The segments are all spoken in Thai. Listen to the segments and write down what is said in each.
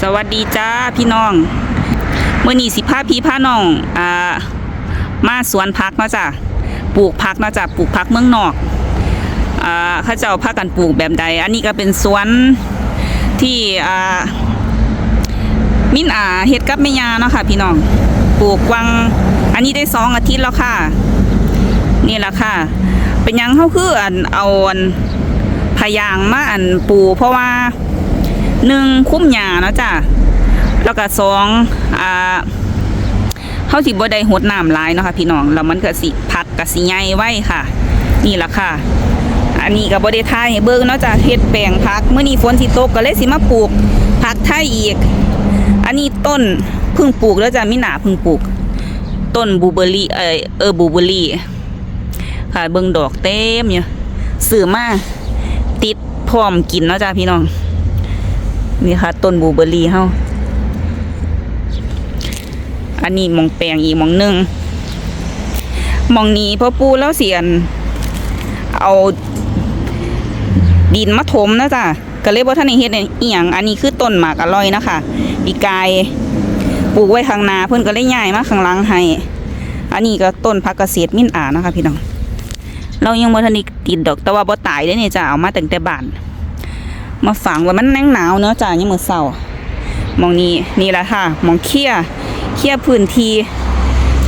สวัสดีจ้าพี่น้องเมื่อนี้สิพาพี่พาน้องอ่ามาสวนพักเนาะจ้ะปลูกพักเนาะจ้ะปลูกพักเมืองนอกอ่าข้าเจ้าพากันปลูกแบบใด อันนี้ก็เป็นสวนที่อ่ามินอาเฮ็ดกับแม่ยาเนาะค่ะ พี่น้องปลูกวัง อันนี้ได้สองอาทิตย์แล้วค่ะ นี่แหละค่ะ เป็นยังเขาคืออันเอาอันพยางมาอันปูเพราะว่า หนึ่งคุ้มหญ้าเนาะจ้ะแล้วก็สองอ่าเฮาสิบ่ได้หดน้ำลายเนาะค่ะพี่น้องแล้วมันก็สิพักก็สิใหญ่ไว้ค่ะ นี่แหละค่ะ อันนี้ก็บ่ได้ทายให้เบิ่งเนาะจ้ะเฮ็ดแปลงผักเมื้อนี้ฝนสิตกก็เลยสิมาปลูกผักไทยอีก อันนี้ต้นพิ่งปลูกแล้วจ้ะมีหนาพิ่งปลูก ต้นบูเบอรี่เออเออบูเบอร์รี่ค่ะเบิ่งดอกเต็มอยู่ซื้อมาติดพร้อมกินเนาะจ้ะพี่น้อง นี่ค่ะ ต้นบูเบอรี่เฮาอันนี้มองแปลงอีกมองหนึ่งมองนี้พ่อปูแล้วเสียน เอาดินมาถมนะจ๊ะก็เลยบ่ท่านเฮ็ดอียงอันนี้คือต้นหมากอร่อยนะคะปีกายปลูกไว้ข้างนาเพิ่อนก็เลยย้ายมาข้างหลังให้อันนี้ก็ต้นผักเกษตรมินอ่านะคะ พี่น้อง เรายังบ่ทันได้ติดดอกแต่ว่าบ่ตายเด้นี่ยจ้ะเอามาตั้งแต่บ้าน มาฝังว่ามันแน่งหนาวเนาะจ้ายังมือเศร้ามองนี้นี่แหละค่ะ มองเคี่ยเคี่ยพื้นที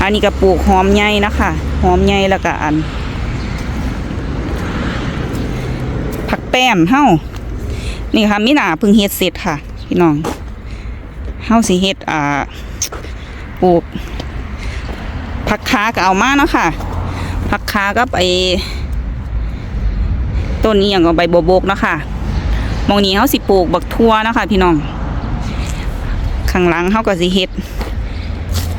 อันนี้ก็ปลูกหอมใหญ่นะคะหอมใหญ่แล้วก็อัน ผักแป้นเฮ้านี่ค่ะมิหนาพึ่งเฮ็ดเสร็จค่ะ พี่น้องเฮ้าสิเฮ็ดอ่าปลูกผักขาก็เอามาเนาะค่ะผักขาก็ไปต้นนี้อย่างก็ใบบัวบกเนาะค่ะ มองนี้เขาสิปลูกบักทั่วนะคะพี่น้องข้างหลังเขาก็สิเฮ็ด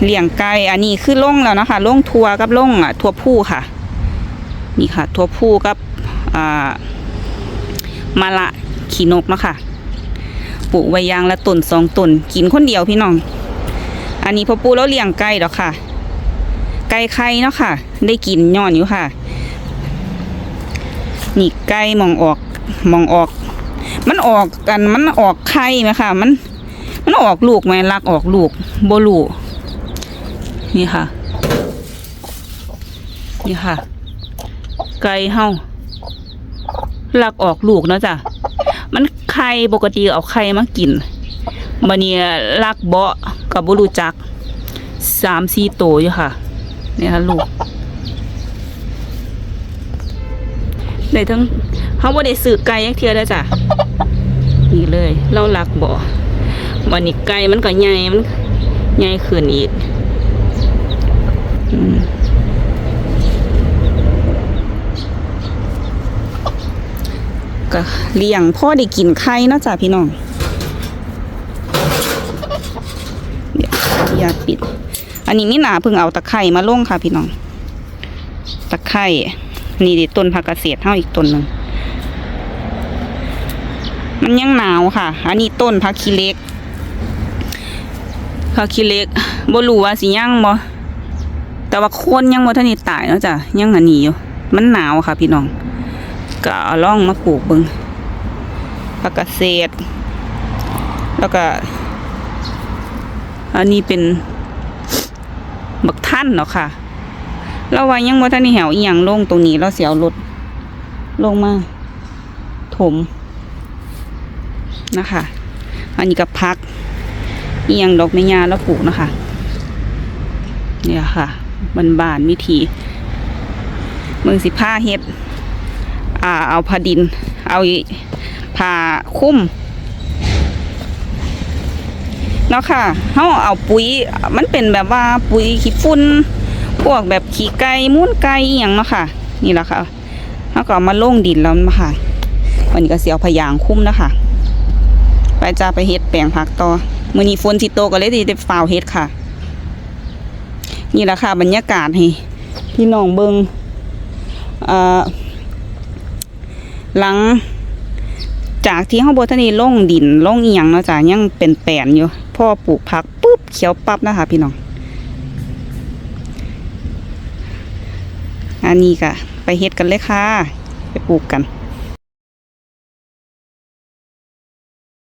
เลี้ยงไก่อันนี้คือล่งแล้วนะคะล่งทั่วกับล่งอะทั่วผู้ค่ะ นี่ค่ะ ทั่วผู้กับอ่ามะละขี่นกนะคะปลูกไว้ยางละต้นสองต้นกินคนเดียวพี่น้อง อันนี้พอปูแล้วเลี้ยงไก่ดอกค่ะ ไก่ไข่เนาะค่ะ ได้กินย้อนอยู่ค่ะ นี่ไก่มองออกมองออก มันออกกันมันออกไข่ไหมค่ะ มัน มันออกลูกไหมลักออกลูกโบลูนี่ค่ะ นี่ค่ะ ไก่เฮาลักออกลูกเนาะจ้ะมันไข่ปกติเอาไข่มากินบันนี้ลักเบาะกับบุรูจักสามสี่โตอยู่ค่ะนี่ค่ะลูกได้ทั้งเขาบ่ได้ซื้อไก่ยักเทียได้จ้ะ เลย เราลักบ่อวันนี้ไก่มันก็ใหญ่มันใหญ่ขึ้นอีกก็เลี้ยงพ่อได้กินไข่นาะจ้ะพี่น้องเดี๋ยวอย่าปิด อันนี้มีหนาเพิ่งเอาตะไคร่มาลงค่ะพี่น้อง ตะไคร่นี่ดิต้นผักเกษตรเท่าอีกต้นหนึ่ง มันยังหนาวค่ะ อันนี้ต้นผักขี้เล็กผักขี้เล็กบ่รู้ว่าสิยังบ่แต่ว่าโคนยังบ่ทันได้ตายเนาะจ้ะยังอันนี้อยู่มันหนาวค่ะ พี่น้องก็เอาล่องมาปลูกเบิ่งผักเกษตรแล้วก็ อันนี้เป็นบักท่านเนาะค่ะแล้วว่ายังบ่ทันได้แหวอีหยังลงตรงนี้เราเสิเอารถลงมา ถม นะคะ อันนี้ก็พักเอียงดอกไม้ยาแล้วปลูกนะคะ เนี่ยค่ะบานบานๆวิธีเมืองสิผ้าเฮ็ดอ่าเอาผ้าดิน เอาผ้าคุ้มเนาะค่ะเขาเอาปุ๋ย มันเป็นแบบว่าปุ๋ยขี้ฝุ่น พวกแบบขี้ไก่มูนไก่อย่างเนาะค่ะ นี่แหละค่ะเขาก็เอามาลงดินแล้วมาค่ะวันนี้ก็เสียวพยางคุ้มนะคะ ไปจ้าไปเฮ็ดแปลงผักต่อมื้อนี้ฝนสิโตก็เลยสิได้ฝ่าวเฮ็ดค่ะ นี่แหละค่ะบรรยากาศให้พี่น้องเบิงเอ่อหลังจากที่เฮาบ่ทันได้ลงดินลงเอียงเนาะจ้ะยังเป็นแปลนอยู่พ่อปลูกผักปุ๊บเขียวปั๊บนะคะพี่น้อง อันนี้ก็ไปเฮ็ดกันเลยค่ะ ไปปลูกกัน